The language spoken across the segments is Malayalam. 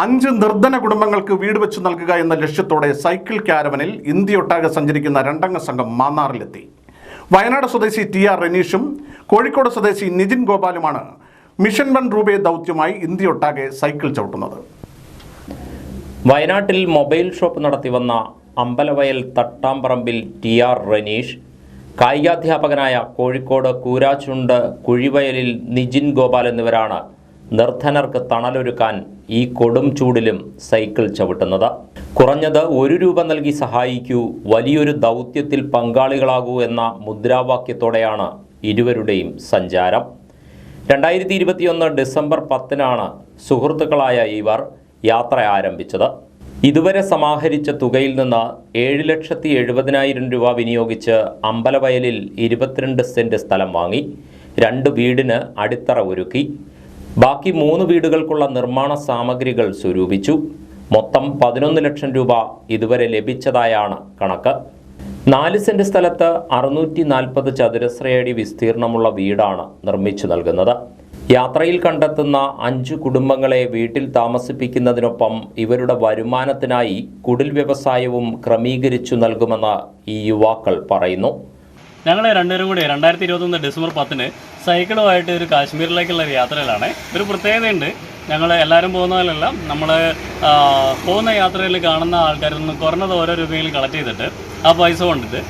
അഞ്ച് നിർധന കുടുംബങ്ങൾക്ക് വീട് വെച്ച് നൽകുക എന്ന ലക്ഷ്യത്തോടെ സൈക്കിൾ ക്യാരവനിൽ ഇന്ത്യയൊട്ടാകെ സഞ്ചരിക്കുന്ന രണ്ടംഗ സംഘം മാന്നാറിലെത്തി. വയനാട് സ്വദേശി ടി ആർ റനീഷും കോഴിക്കോട് സ്വദേശി നിതിൻ ഗോപാലുമാണ് മിഷൻ വൺ രൂപേ ദൗത്യമായി ഇന്ത്യയൊട്ടാകെ സൈക്കിൾ ചവിട്ടുന്നത്. വയനാട്ടിൽ മൊബൈൽ ഷോപ്പ് നടത്തി വന്ന അമ്പലവയൽ തട്ടാമ്പറമ്പിൽ ടി ആർ റനീഷ് കായികാധ്യാപകനായ കോഴിക്കോട് കൂരാച്ചുണ്ട് കുഴിവയലിൽ നിജിൻ ഗോപാൽ എന്നിവരാണ് നിർധനർക്ക് തണലൊരുക്കാൻ ഈ കൊടും ചൂടിലും സൈക്കിൾ ചവിട്ടുന്നത്. കുറഞ്ഞത് ഒരു രൂപ നൽകി സഹായിക്കൂ വലിയൊരു ദൗത്യത്തിൽ പങ്കാളികളാകൂ എന്ന മുദ്രാവാക്യത്തോടെയാണ് ഇരുവരുടെയും സഞ്ചാരം. രണ്ടായിരത്തി ഇരുപത്തിയൊന്ന് ഡിസംബർ പത്തിനാണ് സുഹൃത്തുക്കളായ ഇവർ യാത്ര ആരംഭിച്ചത്. ഇതുവരെ സമാഹരിച്ച തുകയിൽ നിന്ന് ഏഴ് ലക്ഷത്തി എഴുപതിനായിരം രൂപ വിനിയോഗിച്ച് അമ്പലവയലിൽ ഇരുപത്തിരണ്ട് സെന്റ് സ്ഥലം വാങ്ങി രണ്ട് വീടിന് അടിത്തറ ഒരുക്കി. ബാക്കി മൂന്ന് വീടുകൾക്കുള്ള നിർമ്മാണ സാമഗ്രികൾ സ്വരൂപിച്ചു. മൊത്തം പതിനൊന്ന് ലക്ഷം രൂപ ഇതുവരെ ലഭിച്ചതായാണ് കണക്ക്. നാല് സെന്റ് സ്ഥലത്ത് അറുന്നൂറ്റി നാൽപ്പത് ചതുരശ്രയടി വിസ്തീർണമുള്ള വീടാണ് നിർമ്മിച്ചു നൽകുന്നത്. യാത്രയിൽ കണ്ടെത്തുന്ന അഞ്ചു കുടുംബങ്ങളെ വീട്ടിൽ താമസിപ്പിക്കുന്നതിനൊപ്പം ഇവരുടെ വരുമാനത്തിനായി കുടിൽ വ്യവസായവും ക്രമീകരിച്ചു നൽകുമെന്ന് ഈ യുവാക്കൾ പറയുന്നു. ഞങ്ങൾ രണ്ടുപേരും കൂടി രണ്ടായിരത്തി ഇരുപത്തൊന്ന് ഡിസംബർ പത്തിന് സൈക്കിളുമായിട്ട് ഒരു കാശ്മീരിലേക്കുള്ള ഒരു യാത്രയിലാണ്. ഒരു പ്രത്യേകതയുണ്ട് ഞങ്ങൾ എല്ലാവരും പോകുന്നതിലെല്ലാം നമ്മൾ പോകുന്ന യാത്രയിൽ കാണുന്ന ആൾക്കാരിൽ നിന്ന് കുറഞ്ഞത് ഓരോ രൂപയെങ്കിലും കളക്ട് ചെയ്തിട്ട് ആ പൈസ കൊണ്ടിട്ട്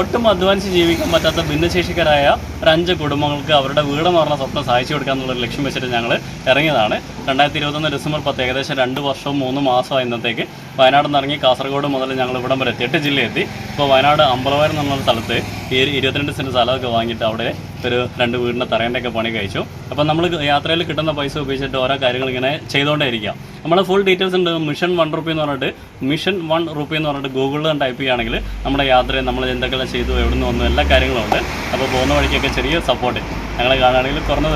ഒട്ടും അധ്വാനിച്ച് ജീവിക്കാൻ പറ്റാത്ത ഭിന്നശേഷിക്കാരായ ഒരു അഞ്ച് കുടുംബങ്ങൾക്ക് അവരുടെ വീട് മാറുന്ന സ്വപ്നം സഹായിച്ചു കൊടുക്കുക എന്നുള്ളൊരു ലക്ഷ്യം വെച്ചിട്ട് ഞങ്ങൾ ഇറങ്ങിയതാണ്. രണ്ടായിരത്തി ഇരുപത്തൊന്ന് ഡിസംബർ പത്ത് ഏകദേശം രണ്ട് വർഷവും മൂന്ന് മാസമായി ഇന്നത്തേക്ക് വയനാട് നിന്ന് ഇറങ്ങി കാസർഗോഡ് മുതൽ ഞങ്ങൾ ഇവിടം വരെ എട്ട് ജില്ലയെത്തി. ഇപ്പോൾ വയനാട് അമ്പലവയർ എന്നുള്ള സ്ഥലത്ത് ഈ ഇരുപത്തിരണ്ട് സെന്റ് സ്ഥലമൊക്കെ വാങ്ങിയിട്ട് അവിടെ ഒരു രണ്ട് വീടിന്റെ തറേന്റെയൊക്കെ പണി കഴിച്ചു. അപ്പോൾ നമ്മൾ യാത്രയിൽ കിട്ടുന്ന പൈസ ഉപയോഗിച്ചിട്ട് ഓരോ കാര്യങ്ങൾ ഇങ്ങനെ ചെയ്തുകൊണ്ടേ ഇരിക്കാം നമ്മൾ ഫുൾ ഡീറ്റെയിൽസ് ഉണ്ട്. മിഷൻ വൺ റുപ്പി എന്ന് പറഞ്ഞിട്ട് മിഷൻ വൺ റുപ്പി എന്ന് പറഞ്ഞിട്ട് ഗൂഗിളിൽ ടൈപ്പ് ചെയ്യുകയാണെങ്കിൽ നമ്മുടെ യാത്ര നമ്മൾ എന്തൊക്കെല്ലാം ചെയ്തു എവിടെ നിന്ന് വന്നു എല്ലാ കാര്യങ്ങളും ഉണ്ട്. അപ്പോൾ പോകുന്ന വഴിക്കൊക്കെ ചെറിയ സപ്പോർട്ട് ഞങ്ങളെ കാണുകയാണെങ്കിൽ കുറഞ്ഞ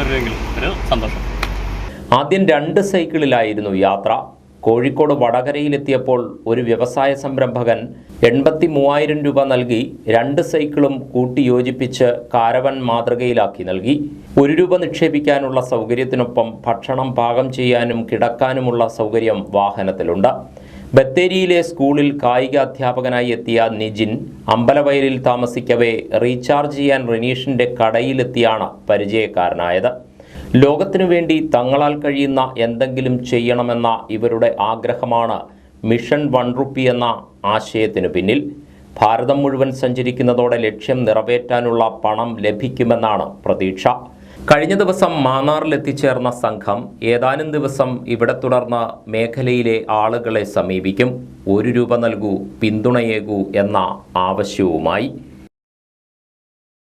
ഒരു സന്തോഷം. ആദ്യം രണ്ട് സൈക്കിളിലായിരുന്നു യാത്ര. കോഴിക്കോട് വടകരയിലെത്തിയപ്പോൾ ഒരു വ്യവസായ സംരംഭകൻ എൺപത്തി മൂവായിരം രൂപ നൽകി രണ്ട് സൈക്കിളും കൂട്ടിയോജിപ്പിച്ച് കാരവൻ മാതൃകയിലാക്കി നൽകി. ഒരു രൂപ നിക്ഷേപിക്കാനുള്ള സൗകര്യത്തിനൊപ്പം ഭക്ഷണം പാകം ചെയ്യാനും കിടക്കാനുമുള്ള സൗകര്യം വാഹനത്തിലുണ്ട്. ബത്തേരിയിലെ സ്കൂളിൽ കായിക അധ്യാപകനായി എത്തിയ നിജിൻ അമ്പലവയലിൽ താമസിക്കവേ റീചാർജ് ചെയ്യാൻ റിനീഷിന്റെ കടയിലെത്തിയാണ് പരിചയക്കാരനായത്. ലോകത്തിനു വേണ്ടി തങ്ങളാൽ കഴിയുന്ന എന്തെങ്കിലും ചെയ്യണമെന്ന ഇവരുടെ ആഗ്രഹമാണ് മിഷൻ വൺ റുപ്പി എന്ന ആശയത്തിനു പിന്നിൽ. ഭാരതം മുഴുവൻ സഞ്ചരിക്കുന്നതോടെ ലക്ഷ്യം നിറവേറ്റാനുള്ള പണം ലഭിക്കുമെന്നാണ് പ്രതീക്ഷ. കഴിഞ്ഞ ദിവസം മാന്നാറിൽ എത്തിച്ചേർന്ന സംഘം ഏതാനും ദിവസം ഇവിടെ തുടർന്ന് മേഖലയിലെ ആളുകളെ സമീപിക്കും. ഒരു രൂപ നൽകൂ പിന്തുണയേകൂ എന്ന ആവശ്യവുമായി